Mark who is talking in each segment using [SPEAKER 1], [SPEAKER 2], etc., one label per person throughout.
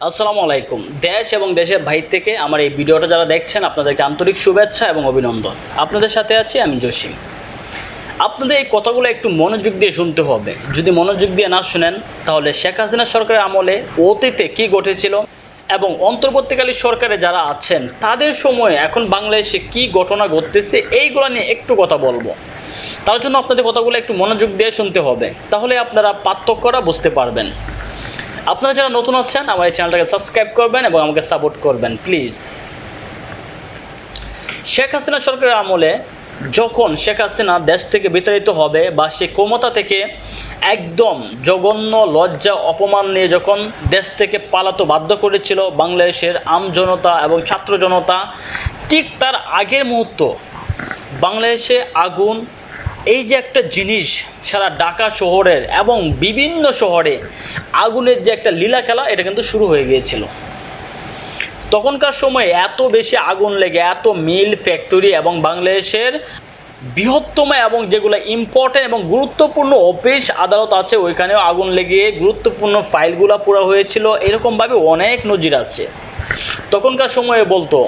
[SPEAKER 1] আসসালামু আলাইকুম। দেশ এবং দেশের বাইরে থেকে আমার এই ভিডিওটা যারা দেখছেন, আপনাদেরকে আন্তরিক শুভেচ্ছা এবং অভিনন্দন। আপনাদের সাথে আছি আমি জসিম। আপনাদের এই কথাগুলো একটু মনোযোগ দিয়ে শুনতে হবে। যদি মনোযোগ দিয়ে না শুনেন, তাহলে শেখ হাসিনা সরকারের আমলে অতীতে কি ঘটেছিল এবং অন্তর্বর্তীকালীন সরকারে যারা আছেন, তাদের সময়ে এখন বাংলাদেশে কি ঘটনা ঘটতেছে, এইগুলো নিয়ে একটু কথা বলব। তার জন্য আপনাদের কথাগুলো একটু মনোযোগ দিয়ে শুনতে হবে। তাহলে আপনারা পার্থক্যটা বুঝতে পারবেন। আপনারা যারা নতুন আছেন, আমার এই চ্যানেলটাকে সাবস্ক্রাইব করবেন এবং আমাকে সাপোর্ট করবেন, প্লিজ। শেখ হাসিনা সরকারের আমলে যখন শেখ হাসিনা দেশ থেকে বিতাড়িত হবে বা সে ক্ষমতা থেকে একদম জঘন্য লজ্জা, অপমান নিয়ে যখন দেশ থেকে পালাতে বাধ্য করেছিল বাংলাদেশের আম জনতা এবং ছাত্র জনতা, ঠিক তার আগের মুহূর্ত বাংলাদেশে আগুন এই যে একটা জিনিস সারা ঢাকা শহরের এবং বিভিন্ন শহরে আগুনের যে একটা লীলা খেলা, এটা কিন্তু শুরু হয়ে গিয়েছিল। তখনকার সময়ে এত বেশি আগুন লেগে, এত মিল ফ্যাক্টরি এবং বাংলাদেশের বৃহত্তম এবং যেগুলো ইম্পর্টেন্ট এবং গুরুত্বপূর্ণ অফিস, আদালত আছে, ওইখানেও আগুন লেগে গুরুত্বপূর্ণ ফাইলগুলো পুরো হয়েছিল। এরকমভাবে অনেক নজির আছে। তখনকার সময়ে বলতো,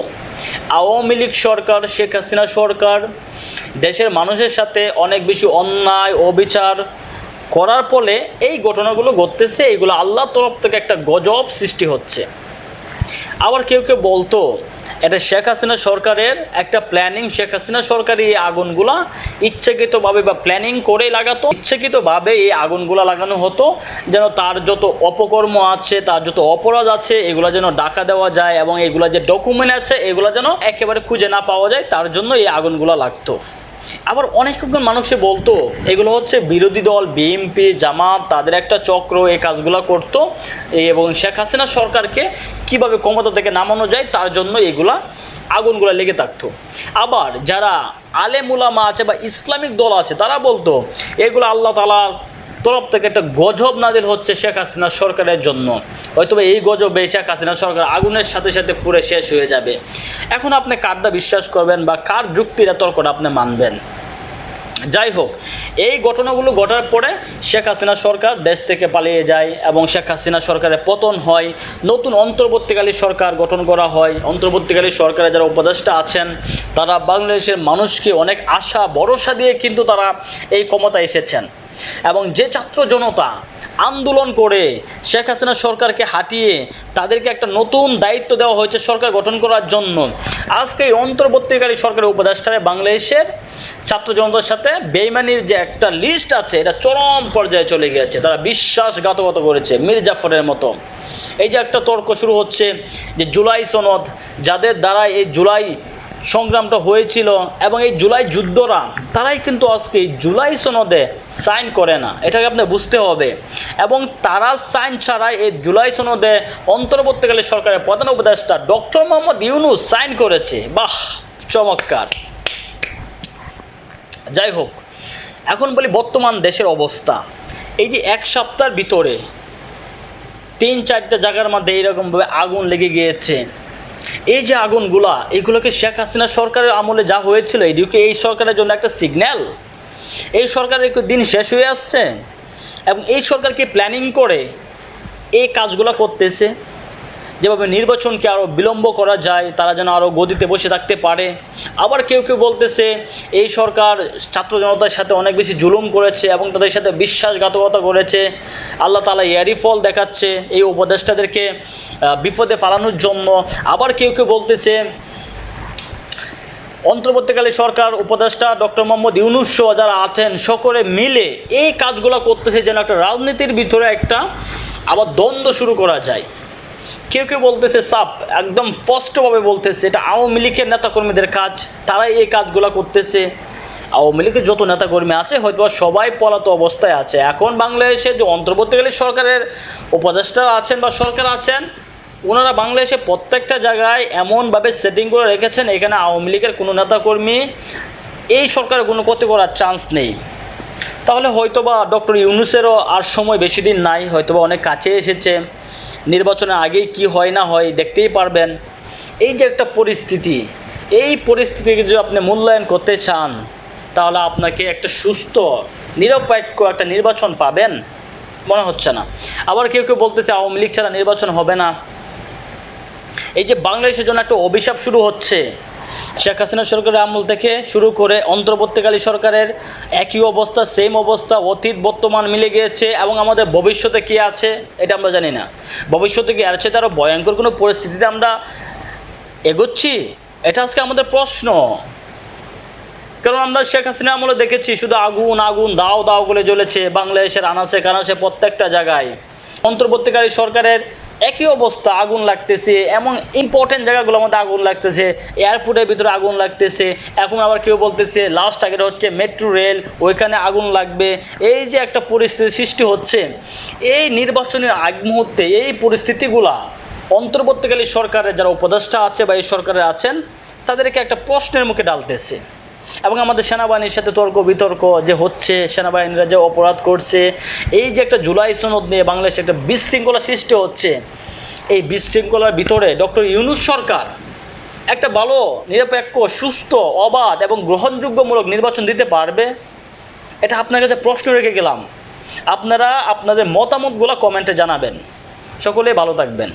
[SPEAKER 1] আওয়ামী লীগ সরকার, শেখ হাসিনা সরকার দেশের মানুষের সাথে অনেক বেশি অন্যায়, অবিচার করার ফলে এই ঘটনাগুলো ঘটতেছে, এইগুলো আল্লাহর তরফ থেকে একটা গজব সৃষ্টি হচ্ছে। আবার কেউ কেউ বলতো, এটা শেখ হাসিনা সরকারের একটা প্ল্যানিং শেখ হাসিনা সরকারি এই আগুনগুলা ইচ্ছাকৃতভাবে বা প্ল্যানিং করে লাগাতো, ইচ্ছাকৃতভাবে এই আগুনগুলা লাগানো হতো, যেন তার যত অপকর্ম আছে, তার যত অপরাধ আছে, এগুলা যেন ডাকা দেওয়া যায় এবং এগুলো যে ডকুমেন্ট আছে, এগুলো যেন একেবারে খুঁজে না পাওয়া যায়, তার জন্য এই আগুনগুলা লাগতো। আবার অনেক মানুষে বলতো, এগুলো হচ্ছে বিরোধী দল বিএনপি জামাত, তাদের একটা চক্র, এ কাজগুলো করতো এবং শেখ হাসিনা সরকারকে কীভাবে ক্ষমতা থেকে নামানো যায়, তার জন্য এগুলা আগুনগুলো লেগে থাকতো। আবার যারা আলেমুলামা আছে বা ইসলামিক দল আছে, তারা বলতো, এগুলো আল্লাহ তালার তরফ থেকে একটা গজব নাজিল হচ্ছে শেখ হাসিনা সরকারের জন্য। হয়তো এই গজবে শেখ হাসিনা সরকার আগুনের সাথে সাথে পুরে শেষ হয়ে যাবে। এখন আপনি কারটা বিশ্বাস করবেন বা কার যুক্তিরা তর্কটা আপনি মানবেন? যাই হোক, এই ঘটনাগুলো ঘটার পরে শেখ হাসিনা সরকার দেশ থেকে পালিয়ে যায় এবং শেখ হাসিনা সরকারের পতন হয়। নতুন অন্তর্বর্তীকালী সরকার গঠন করা হয়। অন্তর্বর্তীকালী সরকারের যারা উপদেষ্টা আছেন, তারা বাংলাদেশের মানুষকে অনেক আশা, ভরসা দিয়ে কিন্তু তারা এই ক্ষমতা এসেছেন। এবং যে ছাত্র জনতা আন্দোলন করে শেখ হাসিনা সরকারকে হাঁটিয়ে তাদেরকে একটা নতুন দায়িত্ব দেওয়া হয়েছে সরকার গঠন করার জন্য। আজকে এই অন্তর্বর্তীকালী সরকারের উপদেষ্টারে বাংলাদেশের ছাত্র জনতার সাথে বেইমানির যে একটা লিস্ট আছে, এটা চরম পর্যায়ে চলে গিয়েছে। তারা বিশ্বাসঘাতকতা করেছে মীর জাফরের মতো। এই যে একটা তর্ক শুরু হচ্ছে যে জুলাই সনদ, যাদের দ্বারা এই জুলাই সংগ্রামটা হয়েছিল এবং এই জুলাই যুদ্ধরা, তারাই কিন্তু আজকে জুলাই সনদে সাইন করে না। এটাকে আপনি বুঝতে হবে। এবং তারা সাইন ছাড়াই এই জুলাই সনদে অন্তর্বর্তীকালে সরকারের প্রধান উপদেষ্টা ডক্টর মোহাম্মদ ইউনুস সাইন করেছে। বাহ, চমৎকার। যাই হোক, এখন বলি বর্তমান দেশের অবস্থা। এই যে এক সপ্তাহের ভিতরে তিন চারটা জায়গার মধ্যে এইরকমভাবে আগুন লেগে গিয়েছে। এই যে আগুনগুলা, এগুলোকে শেখ হাসিনা সরকারের আমলে যা হয়েছিল এদিকে এই সরকারের জন্য একটা সিগন্যাল এই সরকারের একটু দিন শেষ হয়ে আসছে, এবং এই সরকারকে প্ল্যানিং করে এই কাজগুলো করতেছে? যেভাবে নির্বাচনকে আরও বিলম্ব করা যায়, তারা যেন আরও গদিতে বসে থাকতে পারে। আবার কেউ কেউ বলতেছে, এই সরকার ছাত্র জনতার সাথে অনেক বেশি জুলুম করেছে এবং তাদের সাথে বিশ্বাসঘাতকতা করেছে। আল্লাহ তালা ইয়ারি ফল দেখাচ্ছে এই উপদেষ্টাদেরকে বিপদে ফালানোর জন্য। আবার কেউ কেউ বলতেছে, অন্তর্বর্তীকালে সরকার উপদেষ্টা ডক্টর মোহাম্মদ ইউনুস যারা আছেন, সকলে মিলে এই কাজগুলো করতেছে যেন একটা রাজনীতির ভিতরে একটা আবার দ্বন্দ্ব শুরু করা যায়। কেউ কেউ বলতেছে সাপ একদম স্পষ্টভাবে বলতেছে, এটা আওয়ামী লীগের নেতাকর্মীদের কাজ, তারাই এই কাজগুলো করতেছে। আওয়ামী লীগের যত নেতাকর্মী আছে হয়তো সবাই পলাত অবস্থায় আছে। এখন বাংলাদেশে যে অন্তর্বর্তীকালীন সরকারের উপদেষ্টা আছেন বা সরকার আছেন, ওনারা বাংলাদেশে প্রত্যেকটা জায়গায় এমনভাবে সেটিং করে রেখেছেন, এখানে আওয়ামী লীগের কোনো নেতাকর্মী এই সরকারের কোনো ক্ষতি করার চান্স নেই। তাহলে হয়তোবা ডক্টর ইউনুসেরও আর সময় বেশি দিন নাই, হয়তোবা অনেক কাছে এসেছে। নির্বাচনের আগেই কি হয় না হয় দেখতেই পারবেন। এই যে একটা পরিস্থিতি, এই পরিস্থিতিকে যদি আপনি মূল্যায়ন করতে চান, তাহলে আপনাকে একটা সুস্থ, নিরপেক্ষ একটা নির্বাচন পাবেন। মনে হচ্ছে না। আবার কেউ কেউ বলতেছে, আওয়ামী লীগ ছাড়া নির্বাচন হবে না। এই যে বাংলাদেশের জন্য একটা অভিশাপ শুরু হচ্ছে শেখ হাসিনা সরকারের আমল থেকে শুরু করে অন্তর্বর্তীকালী সরকারের একই অবস্থা সেম অবস্থা, অতীত, বর্তমান মিলে গিয়েছে এবং আমাদের ভবিষ্যতে কি আছে এটা আমরা জানি না। ভবিষ্যতে কি আছে, তারও ভয়ঙ্কর কোনো পরিস্থিতিতে আমরা এগোচ্ছি? এটা আজকে আমাদের প্রশ্ন। কারণ আমরা শেখ হাসিনা আমলে দেখেছি, শুধু আগুন আগুন, দাও দাও করে জ্বলেছে বাংলাদেশের আনাচে কানাচে প্রত্যেকটা জায়গায়। অন্তর্বর্তীকালী সরকারের একই অবস্থা, আগুন লাগতেছে, এমন ইম্পর্টেন্ট জায়গাগুলোর মধ্যে আগুন লাগতেছে এয়ারপোর্টের ভিতরে আগুন লাগতেছে, এখন আবার কেউ বলতেছে লাস্ট টার্গেট হচ্ছে মেট্রো রেল ওইখানে আগুন লাগবে। এই যে একটা পরিস্থিতি সৃষ্টি হচ্ছে, এই নির্বাচনের আগ মুহূর্তে এই পরিস্থিতিগুলা অন্তর্বর্তীকালী সরকারের যারা উপদেষ্টা আছে বা এই সরকারে আছেন, তাদেরকে একটা প্রশ্নের মুখে ডালতেছে। এবং আমাদের সেনাবাহিনীর সাথে তর্ক বিতর্ক যে হচ্ছে, সেনাবাহিনীরা যে অপরাধ করছে, এই যে একটা জুলাই সনদ নিয়ে বাংলাদেশে একটা বিশৃঙ্খলা সৃষ্টি হচ্ছে, এই বিশৃঙ্খলার ভিতরে ডক্টর ইউনুস সরকার একটা ভালো, নিরপেক্ষ, সুস্থ, অবাধ এবং গ্রহণযোগ্যমূলক নির্বাচন দিতে পারবে? এটা আপনার কাছে প্রশ্ন রেখে গেলাম। আপনারা আপনাদের মতামতগুলো কমেন্টে জানাবেন। সকলেই ভালো থাকবেন।